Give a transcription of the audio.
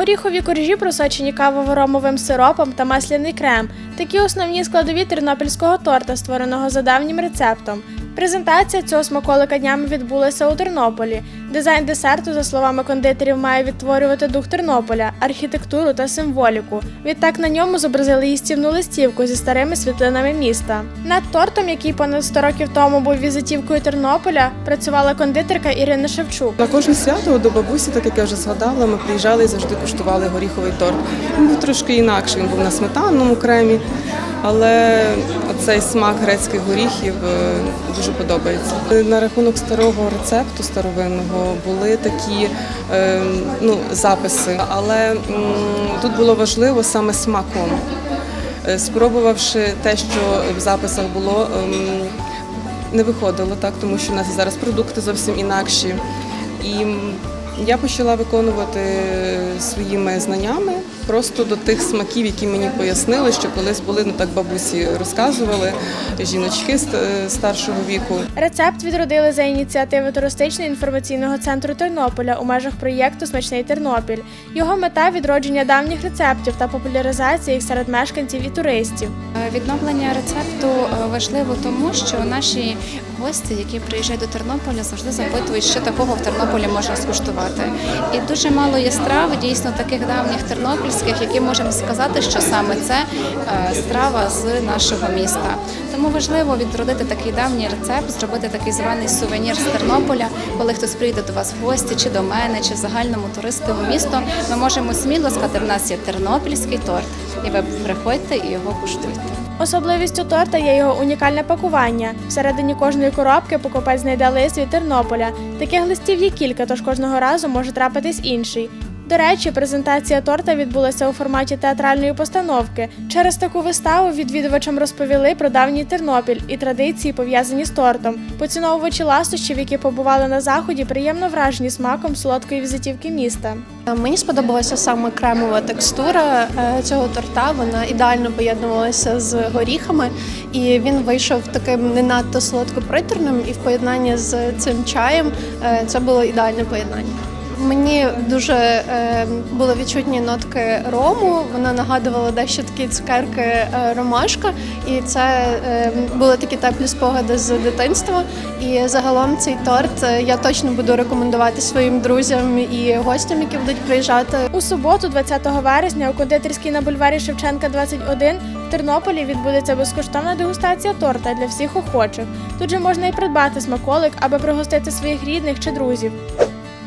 Горіхові коржі просочені кавово-ромовим сиропом та масляний крем. Такі основні складові тернопільського торта, створеного за давнім рецептом. Презентація цього смаколика днями відбулася у Тернополі. Дизайн десерту, за словами кондитерів, має відтворювати дух Тернополя, архітектуру та символіку. Відтак на ньому зобразили їстівну листівку зі старими світлинами міста. Над тортом, який понад 100 років тому був візитівкою Тернополя, працювала кондитерка Ірина Шевчук. На кожне свято до бабусі, так як я вже згадала, ми приїжджали і завжди куштували горіховий торт. Він був трошки інакший, він був на сметанному кремі, але оцей смак грецьких горіхів е, дуже подобається. На рахунок старого рецепту старовинного були такі е, ну, записи, але тут було важливо саме смаком. Е, Спробувавши те, що в записах було, ем, не виходило так, тому що у нас зараз продукти зовсім інакші. І я почала виконувати своїми знаннями просто до тих смаків, які мені пояснили, що колись були, ну так бабусі розказували, жіночки ст- старшого віку. Рецепт відродили за ініціативи туристично-інформаційного центру Тернополя у межах проєкту Смачний Тернопіль. Його мета відродження давніх рецептів та популяризація їх серед мешканців і туристів. Відновлення рецепту е, важливо тому, що наші гості, які приїжджають до Тернополя, завжди запитують, що такого в Тернополі можна скуштувати. І дуже мало є страв, дійсно таких давніх тернопільських, які можемо сказати, що саме це е, страва з нашого міста. Тому важливо відродити такий давній рецепт, зробити такий званий сувенір з Тернополя, коли хтось прийде до вас в гості, чи до мене, чи в загальному туристи у місто. Ми можемо сміло сказати, в нас є тернопільський торт, і ви приходьте і його куштуйте. Особливістю торта є його унікальне пакування. Всередині кожної коробки покупець знайде лист від Тернополя. Таких листів є кілька, тож кожного разу може трапитись інший. До речі, презентація торта відбулася у форматі театральної постановки. Через таку виставу відвідувачам розповіли про давній Тернопіль і традиції, пов'язані з тортом. Поціновувачі ластощів, які побували на заході, приємно вражені смаком солодкої візитівки міста. Мені сподобалася саме кремова текстура е, цього торта. Вона ідеально поєднувалася з горіхами, і він вийшов таким не надто солодко-приторним. І в поєднанні з цим чаєм е, це було ідеальне поєднання. Мені дуже е, були відчутні нотки рому. Вона нагадувала дещо такі цукерки е, ромашка, і це е, були такі теплі спогади з дитинства. І загалом цей торт е, я точно буду рекомендувати своїм друзям і гостям, які будуть приїжджати. У суботу, 20 вересня, у кондитерській на бульварі Шевченка 21 в Тернополі відбудеться безкоштовна дегустація торта для всіх охочих. Тут же можна і придбати смаколик, аби пригостити своїх рідних чи друзів.